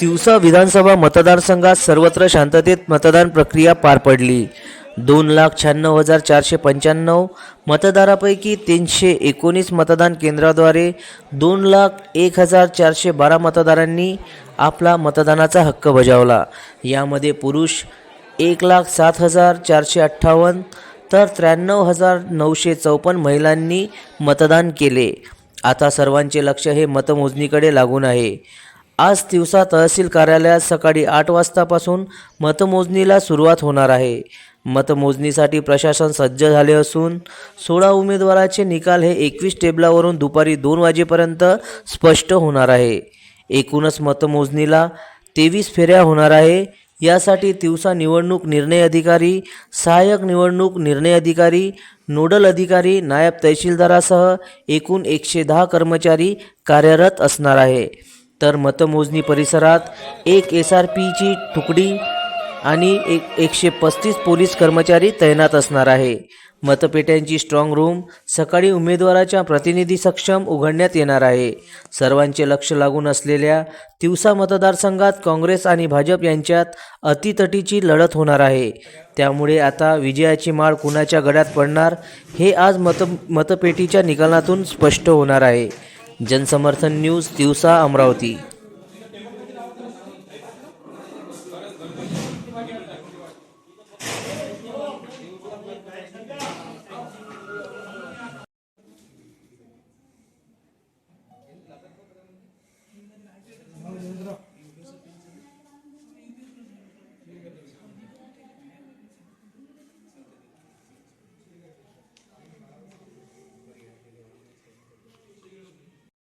तिवसा विधानसभा मतदारसंघात सर्वत्र शांततेत मतदान प्रक्रिया पार पडली. दोन लाख शहाण्णव हजार चारशे पंच्याण्णव मतदारापैकी तीनशे एकोणीस मतदान केंद्राद्वारे दोन लाख एक हजार चारशे बारा मतदारांनी आपला मतदानाचा हक्क बजावला. यामध्ये पुरुष एक लाख सात हजार चारशे अठ्ठावन्न तर त्र्याण्णव हजार नऊशे चौपन्न महिलांनी मतदान केले. आता सर्वांचे लक्ष हे मतमोजणीकडे लागून आहे. आज दिवसा तहसील कार्यालयात सकाळी आठ वाजतापासून मतमोजणीला सुरुवात होणार आहे. मतमोजणीसाठी प्रशासन सज्ज झाले असून सोळा उमेदवाराचे निकाल हे एकवीस टेबलावरून दुपारी दोन वाजेपर्यंत स्पष्ट होणार आहे. एकूणच मतमोजणीला तेवीस फेऱ्या होणार आहे. यासाठी दिवसा निवडणूक निर्णय अधिकारी सहाय्यक निवडणूक निर्णय अधिकारी नोडल अधिकारी नायब तहसीलदारासह एकूण एकशे दहा कर्मचारी कार्यरत असणार आहे. तर मतमोजणी परिसरात एक एस आर पीची तुकडी आणि एक एकशे पस्तीस पोलीस कर्मचारी तैनात असणार आहे. मतपेट्यांची स्ट्रॉंग रूम सकाळी उमेदवाराच्या प्रतिनिधी सक्षम उघडण्यात येणार आहे. सर्वांचे लक्ष लागून असलेल्या तिवसा मतदारसंघात काँग्रेस आणि भाजप यांच्यात अतितटीची लढत होणार आहे. त्यामुळे आता विजयाची माळ कुणाच्या गड्यात पडणार हे आज मत मतपेटीच्या निकालातून स्पष्ट होणार आहे. जनसमर्थन न्यूज दिवसा अमरावती.